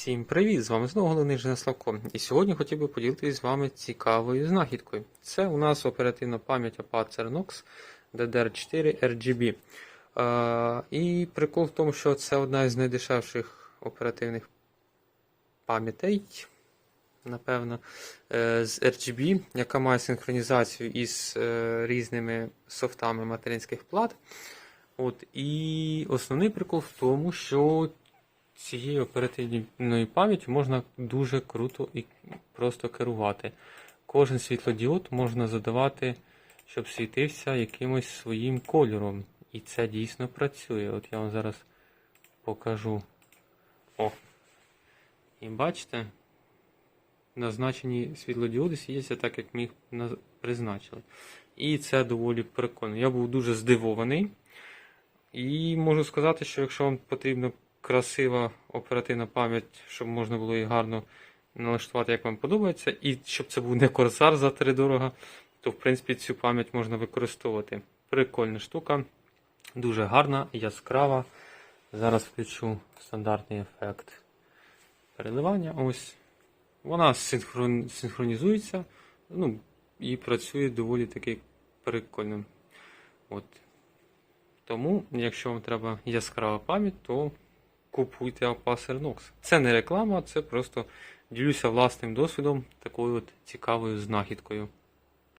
Всім привіт! З вами знову головний інженер Славко. І сьогодні хотів би поділитися з вами цікавою знахідкою. Це у нас оперативна пам'ять Apache Cernox DDR4 RGB. Е, і прикол в тому, що це одна із найдешевших оперативних пам'ятей, напевно, е, з RGB, яка має синхронізацію із е, різними софтами материнських плат. От, і основний прикол в тому, що цією оперативною пам'яттю можна дуже круто і просто керувати. Кожен світлодіод можна задавати, щоб світився якимось своїм кольором. І це дійсно працює. От я вам зараз покажу. О. І бачите, назначені світлодіоди світяться так, як ми їх призначили. І це доволі прикольно. Я був дуже здивований. І можу сказати, що якщо вам потрібна красива оперативна пам'ять, щоб можна було її гарно налаштувати, як вам подобається, і щоб це був не корсар за три дорога, то в принципі цю пам'ять можна використовувати. Прикольна штука, дуже гарна, яскрава. Зараз включу стандартний ефект переливання. Ось. Вона синхрон... синхронізується ну, і працює доволі таки прикольно. От. Тому, якщо вам треба яскрава пам'ять, то купуйте Апасер Нокс. Це не реклама, це просто ділюся власним досвідом, такою от цікавою знахідкою.